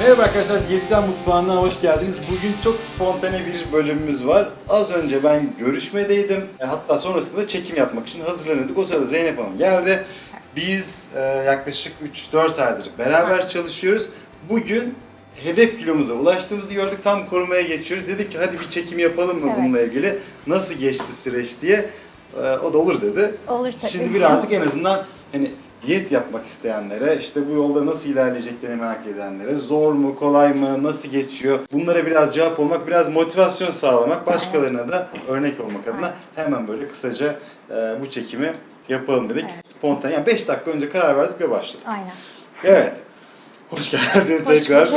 Merhaba arkadaşlar, Diyetisyen Mutfağı'na hoş geldiniz. Bugün çok spontane bir bölümümüz var. Az önce ben görüşmedeydim. E, Hatta sonrasında çekim yapmak için hazırlanıyorduk. O sırada Zeynep Hanım geldi. Biz e, yaklaşık 3-4 aydır beraber çalışıyoruz. Bugün hedef kilomuza ulaştığımızı gördük. Tam korumaya geçiyoruz. Dedik ki hadi bir çekim yapalım mı Evet. bununla ilgili? Nasıl geçti süreç diye. E, O da olur dedi. Olur tabii. Şimdi birazcık en azından hani diyet yapmak isteyenlere, işte bu yolda nasıl ilerleyeceklerini merak edenlere, zor mu, kolay mı, nasıl geçiyor? Bunlara biraz cevap olmak, biraz motivasyon sağlamak, başkalarına da örnek olmak adına hemen böyle kısaca e, bu çekimi yapalım dedik. Evet. Spontan, yani 5 dakika önce karar verdik ve başladık. Aynen. Evet. Hoş geldin Hoş tekrar.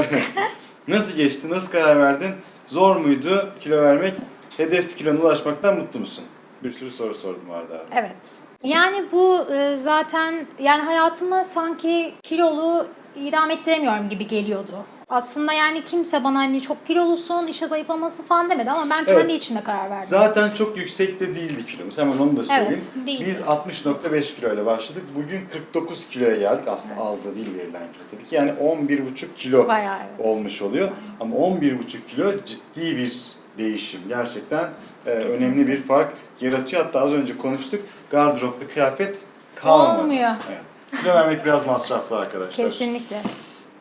nasıl geçti, nasıl karar verdin? Zor muydu kilo vermek? Hedef kilona ulaşmaktan mutlu musun? Bir sürü soru sordum Arda abi. Evet. Yani bu e, zaten yani hayatıma sanki kilolu idam ettiremiyorum gibi geliyordu. Aslında yani kimse bana hani çok kilolusun, işte zayıflaması falan demedi ama ben kendi Evet. içimde karar verdim. Zaten çok yüksekte değildi kilomuz. Hemen onu da söyleyeyim. Evet, değildi. Biz 60.5 kilo ile başladık. Bugün 49 kiloya geldik. Aslında az da değil verilen kilo tabii ki. Yani 11,5 kilo Bayağı evet. olmuş oluyor. Ama 11,5 kilo ciddi bir değişim. Gerçekten e, önemli bir fark yaratıyor. Hatta az önce konuştuk. Gardıropta kıyafet kalmadı. Olmuyor. Evet. Kilo vermek biraz masraflı arkadaşlar. Kesinlikle.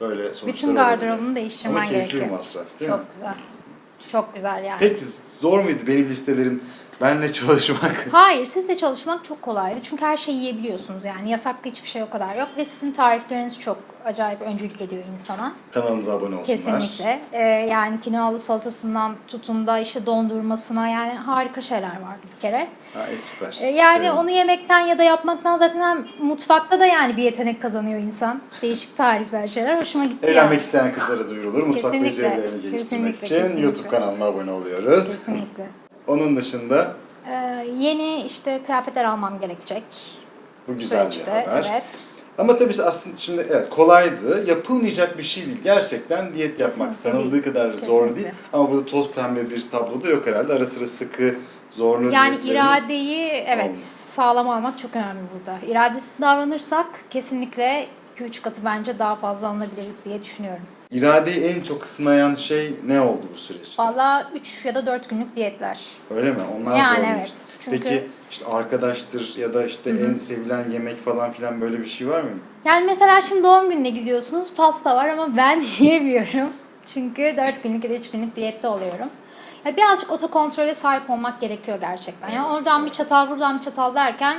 Böyle sonuçlar Bütün gardırobunu Ama değiştirmen keyifli gerekiyor. bir masraf değil mi? Çok güzel. Çok güzel yani. Peki zor muydu benim listelerim benle çalışmak? Hayır, sizle çalışmak çok kolaydı. Çünkü her şeyi yiyebiliyorsunuz yani. Yasaklı hiçbir şey o kadar yok. Ve sizin tarifleriniz çok acayip öncülük ediyor insana. Kanalımıza abone olsunlar. Kesinlikle. Ee, yani kinoalı salatasından tutun da işte dondurmasına yani harika şeyler vardı bir kere. Ha, e, süper. Ee, yani Sevindim. onu yemekten ya da yapmaktan zaten hem mutfakta da yani bir yetenek kazanıyor insan. Değişik tarifler şeyler hoşuma gitti Evlenmek yani. isteyen kızlara duyurulur. Mutfak becerilerini geliştirmek Kesinlikle, için kesinlikle. YouTube kanalına abone oluyoruz. Kesinlikle. Onun dışında Ee, yeni işte kıyafetler almam gerekecek. bu güzel bir süreçte. haber. Evet. Ama tabii aslında şimdi evet kolaydı. Yapılmayacak bir şey değil. Gerçekten diyet yapmak Kesinlikle sanıldığı değil. kadar zor Kesinlikle. değil. Ama burada toz pembe bir tablo da yok herhalde. Ara sıra sıkı, zorlu Yani diyetlerimiz- iradeyi evet olmuyor. sağlam almak çok önemli burada. İradesiz davranırsak kesinlikle 2-3 katı bence daha fazla alınabilir diye düşünüyorum. İradeyi en çok sınayan şey ne oldu bu süreçte? Valla 3 ya da 4 günlük diyetler. Öyle mi? Onlar Yani zormuş. evet. Çünkü- Peki işte arkadaştır ya da işte en sevilen yemek falan filan böyle bir şey var mı? Yani mesela şimdi doğum gününe gidiyorsunuz pasta var ama ben yiyemiyorum. Çünkü 4 günlük ya da 3 günlük diyette oluyorum. Ya birazcık otokontrole sahip olmak gerekiyor gerçekten. Yani oradan bir çatal buradan bir çatal derken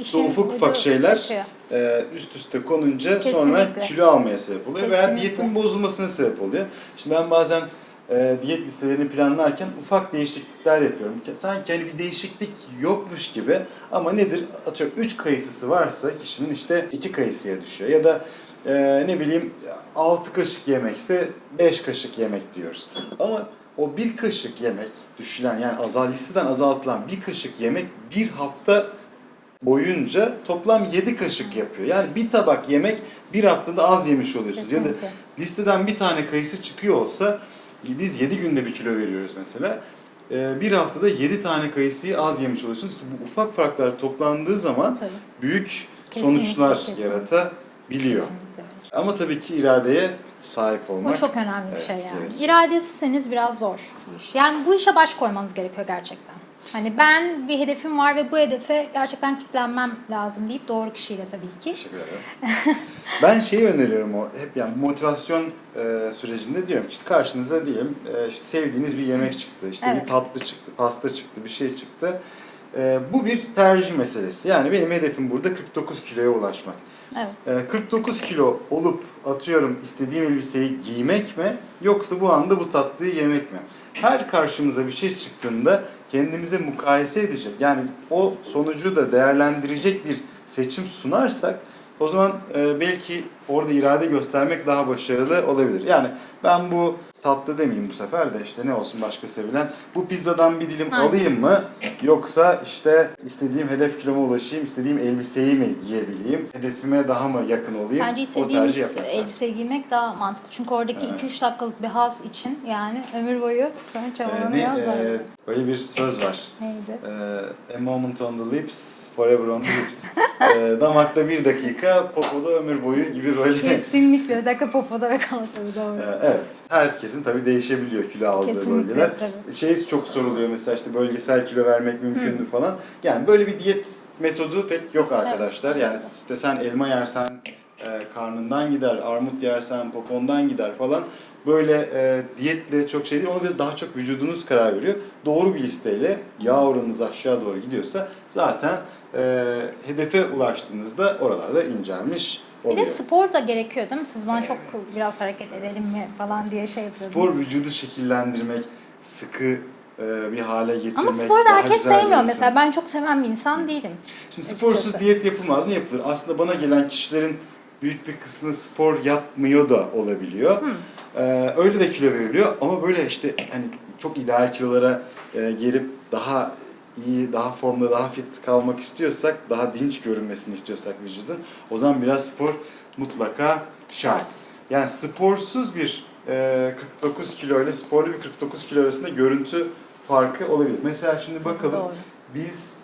İşte işin ufak ufak şeyler kaçıyor. E, üst üste konunca sonra Kesinlikle. kilo almaya sebep oluyor veya Kesinlikle. diyetin bozulmasına sebep oluyor. Şimdi ben bazen e, diyet listelerini planlarken ufak değişiklikler yapıyorum. Sanki hani bir değişiklik yokmuş gibi ama nedir? Atıyorum 3 kayısısı varsa kişinin işte 2 kayısıya düşüyor ya da e, ne bileyim 6 kaşık yemekse 5 kaşık yemek diyoruz. Ama o bir kaşık yemek düşülen yani azal listeden azaltılan bir kaşık yemek bir hafta boyunca toplam 7 kaşık yapıyor. Yani bir tabak yemek bir haftada az yemiş oluyorsunuz. Ya da Kesinlikle. listeden bir tane kayısı çıkıyor olsa biz 7 günde bir kilo veriyoruz mesela. Ee, Bir haftada 7 tane kayısıyı az yemiş oluyorsunuz. Bu ufak farklar toplandığı zaman Tabii. büyük Kesinlikle, sonuçlar kesinlikle. yaratabiliyor. Kesinlikle. Ama tabii ki iradeye sahip olmak. Bu çok önemli bir Evet, şey yani. gerek. İradesizseniz biraz zor bir iş. Yani bu işe baş koymanız gerekiyor gerçekten. Hani ben bir hedefim var ve bu hedefe gerçekten kitlenmem lazım deyip doğru kişiyle tabii ki. Teşekkür ederim. ben şeyi öneriyorum o hep yani motivasyon e, sürecinde diyorum işte karşınıza diyelim e, işte sevdiğiniz bir yemek çıktı, işte Evet. bir tatlı çıktı, pasta çıktı, bir şey çıktı. E, bu bir tercih meselesi. Yani benim hedefim burada 49 kiloya ulaşmak. Evet. E, 49 kilo olup atıyorum istediğim elbiseyi giymek mi yoksa bu anda bu tatlıyı yemek mi? Her karşımıza bir şey çıktığında kendimize mukayese edecek yani o sonucu da değerlendirecek bir seçim sunarsak o zaman e, belki orada irade göstermek daha başarılı olabilir. Yani ben bu tatlı demeyeyim bu sefer de işte ne olsun başka sevilen bu pizzadan bir dilim Aynen. alayım mı yoksa işte istediğim hedef kiloma ulaşayım, istediğim elbiseyi mi giyebileyim, hedefime daha mı yakın olayım? Bence istediğimiz elbise giymek daha mantıklı. Çünkü oradaki Evet. 2-3 dakikalık bir haz için yani ömür boyu sana Ee, ne, çabalamaya zor. e, böyle bir söz var. Neydi? Ee, a moment on the lips, forever on the lips. Ee, damakta bir dakika, popoda ömür boyu gibi böyle Kesinlikle özellikle popoda ve kalçada doğru. Ee, Evet. Herkesin tabii değişebiliyor kilo aldığı Kesinlikle, bölgeler. tabii. Şey çok soruluyor mesela işte bölgesel kilo vermek mümkün mü falan. Yani böyle bir diyet metodu pek yok arkadaşlar. Yani işte sen elma yersen e, karnından gider, armut yersen popondan gider falan. Böyle e, diyetle çok şey değil. Ona daha çok vücudunuz karar veriyor. Doğru bir listeyle yağ oranınız aşağı doğru gidiyorsa zaten e, hedefe ulaştığınızda oralarda incelmiş Bir oluyor. de spor da gerekiyor değil mi? Siz bana çok biraz hareket edelim mi falan diye şey yapıyordunuz. Spor vücudu şekillendirmek, sıkı e, bir hale getirmek. Ama sporu da herkes sevmiyor bir mesela. Ben çok seven bir insan değilim. Şimdi sporsuz açıkçası. diyet yapılmaz. Ne yapılır? Aslında bana gelen kişilerin büyük bir kısmı spor yapmıyor da olabiliyor. Ee, öyle de kilo veriliyor ama böyle işte hani çok ideal kilolara e, gelip daha iyi, daha formda, daha fit kalmak istiyorsak, daha dinç görünmesini istiyorsak vücudun o zaman biraz spor mutlaka şart. Yani sporsuz bir e, 49 kilo ile sporlu bir 49 kilo arasında görüntü farkı olabilir. Mesela şimdi bakalım Doğru. biz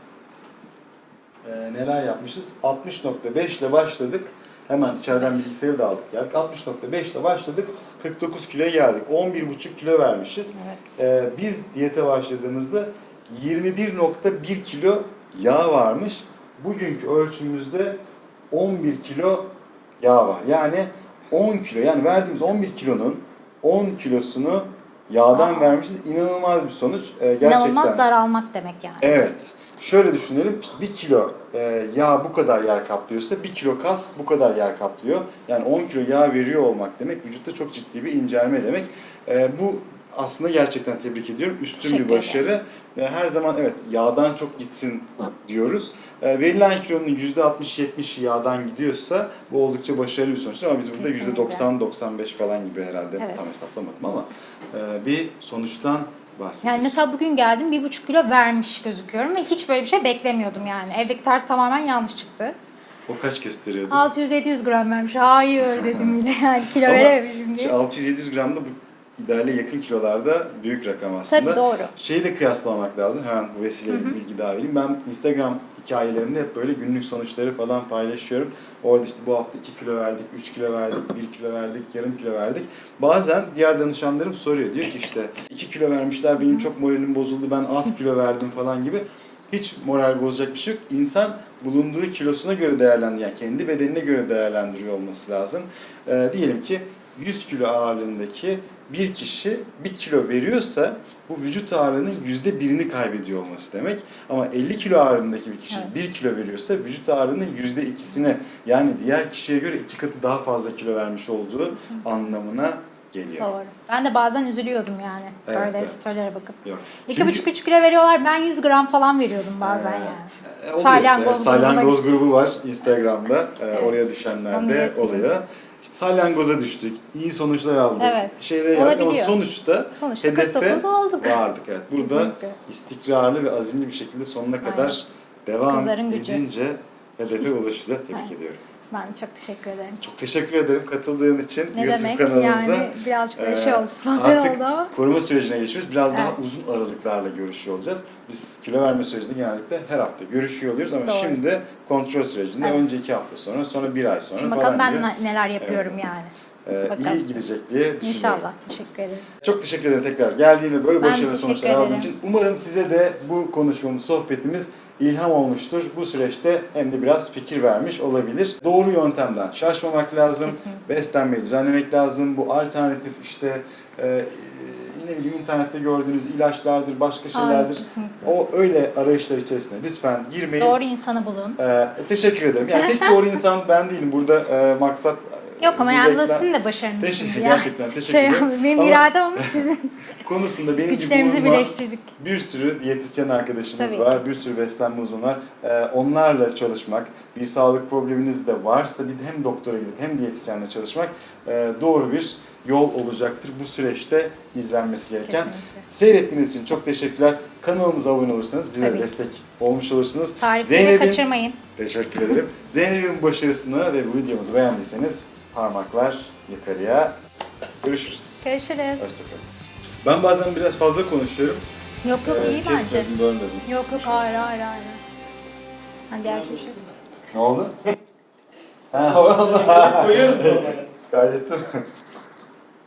e, neler yapmışız? 60.5 ile başladık. Hemen içeriden bilgisayarı da aldık geldik. 60.5 ile başladık. 49 kiloya geldik. 11.5 kilo vermişiz. Evet. E, biz diyete başladığımızda 21.1 kilo yağ varmış. Bugünkü ölçümüzde 11 kilo yağ var. Yani 10 kilo yani verdiğimiz 11 kilonun 10 kilosunu yağdan Aa. vermişiz. İnanılmaz bir sonuç. E, gerçekten. İnanılmaz daralmak demek yani. Evet. Şöyle düşünelim. İşte bir kilo e, yağ bu kadar yer kaplıyorsa bir kilo kas bu kadar yer kaplıyor. Yani 10 kilo yağ veriyor olmak demek vücutta çok ciddi bir incelme demek. E, bu aslında gerçekten tebrik ediyorum. Üstün bir başarı. Her zaman evet yağdan çok gitsin diyoruz. E, verilen kilonun %60-70'i yağdan gidiyorsa bu oldukça başarılı bir sonuçtur ama biz burada Kesinlikle. %90-95 falan gibi herhalde Evet. tam hesaplamadım ama e, bir sonuçtan bahsediyoruz. Yani mesela bugün geldim bir buçuk kilo vermiş gözüküyorum ve hiç böyle bir şey beklemiyordum yani. Evdeki tart tamamen yanlış çıktı. O kaç gösteriyordu? 600-700 gram vermiş. Hayır dedim yine yani kilo verememişim diye. 600-700 gram da bu ideale yakın kilolarda büyük rakam aslında. Tabii doğru. Şeyi de kıyaslamak lazım. Hemen bu vesileyle bir bilgi daha vereyim. Ben Instagram hikayelerimde hep böyle günlük sonuçları falan paylaşıyorum. Orada işte bu hafta 2 kilo verdik, 3 kilo verdik, 1 kilo verdik, yarım kilo verdik. Bazen diğer danışanlarım soruyor. Diyor ki işte 2 kilo vermişler, benim çok moralim bozuldu, ben az kilo verdim falan gibi. Hiç moral bozacak bir şey yok. İnsan bulunduğu kilosuna göre değerlendiriyor. Yani kendi bedenine göre değerlendiriyor olması lazım. Ee, diyelim ki 100 kilo ağırlığındaki bir kişi 1 kilo veriyorsa bu vücut ağırlığının yüzde birini kaybediyor olması demek. Ama 50 kilo ağırlığındaki bir kişi Evet. 1 kilo veriyorsa vücut ağırlığının yüzde ikisine yani diğer kişiye göre iki katı daha fazla kilo vermiş olduğu Kesinlikle. anlamına geliyor. Doğru. Ben de bazen üzülüyordum yani. Evet, böyle evet. storylere bakıp. Yok. İki Çünkü- buçuk üç kilo veriyorlar. Ben 100 gram falan veriyordum bazen Ee, yani. E, Salyangoz işte. Salyangoz grubu var Instagram'da. E, Evet. Oraya düşenler de oluyor. İşte salyangoza düştük. iyi sonuçlar aldık. Evet. Şeyde yani ama sonuçta Sonuçta hedefe 49 olduk. vardık. Evet. Burada Kesinlikle. istikrarlı ve azimli bir şekilde sonuna kadar devam Kızların gücü. edince hedefe ulaştı. Tebrik Evet. ediyorum. Ben çok teşekkür ederim. Çok teşekkür ederim katıldığın için Ne YouTube demek kanalımıza. yani birazcık böyle Ee, şey oldu spontan artık oldu ama. koruma sürecine geçiyoruz. Biraz daha Evet. uzun aralıklarla görüşüyor olacağız. Biz kilo verme sürecinde genellikle her hafta görüşüyor oluyoruz ama Doğru. şimdi kontrol sürecinde Evet. önce iki hafta sonra, sonra bir ay sonra Şimdi bakalım ben gibi, ne- neler yapıyorum yani. e, bakalım. iyi gidecek diye düşünüyorum. İnşallah. Teşekkür ederim. Çok teşekkür ederim tekrar geldiğin ve böyle başarılı sonuçlar aldığın ederim. için. Umarım size de bu konuşmamız, sohbetimiz ilham olmuştur. Bu süreçte hem de biraz fikir vermiş olabilir. Doğru yöntemden şaşmamak lazım. Kesinlikle. Beslenmeyi düzenlemek lazım. Bu alternatif işte e, bileyim internette gördüğünüz ilaçlardır, başka şeylerdir. kesinlikle. O öyle arayışlar içerisine lütfen girmeyin. Doğru insanı bulun. Ee, teşekkür ederim. Yani tek doğru insan ben değilim. Burada e, maksat e, Yok ama bir yani reklam- sizin de başarınız Teşekkür- şimdi ya. gerçekten teşekkür Şey, ederim. benim Ama- iradem ama sizin konusunda benim gibi güçlerimizi uzman birleştirdik. bir sürü diyetisyen arkadaşımız Tabii. var, bir sürü beslenme uzmanı var. Ee, onlarla çalışmak, bir sağlık probleminiz de varsa bir de hem doktora gidip hem diyetisyenle çalışmak e, doğru bir yol olacaktır bu süreçte izlenmesi gereken. Kesinlikle. Seyrettiğiniz için çok teşekkürler. Kanalımıza abone olursanız bize de Tabii. destek olmuş olursunuz. Tarifleri Zeynep'in- kaçırmayın. Teşekkür ederim. Zeynep'in başarısını ve bu videomuzu beğendiyseniz parmaklar yukarıya. Görüşürüz. Görüşürüz. Hoşçakalın. Ben bazen biraz fazla konuşuyorum. Yok yok Ee, iyi bence. kesmedim, bölmedim. Yok yok hayır hayır hayır. Hadi diğer türlü şey. Ne oldu? Ha, Koyuyorum sonra. kaydettim.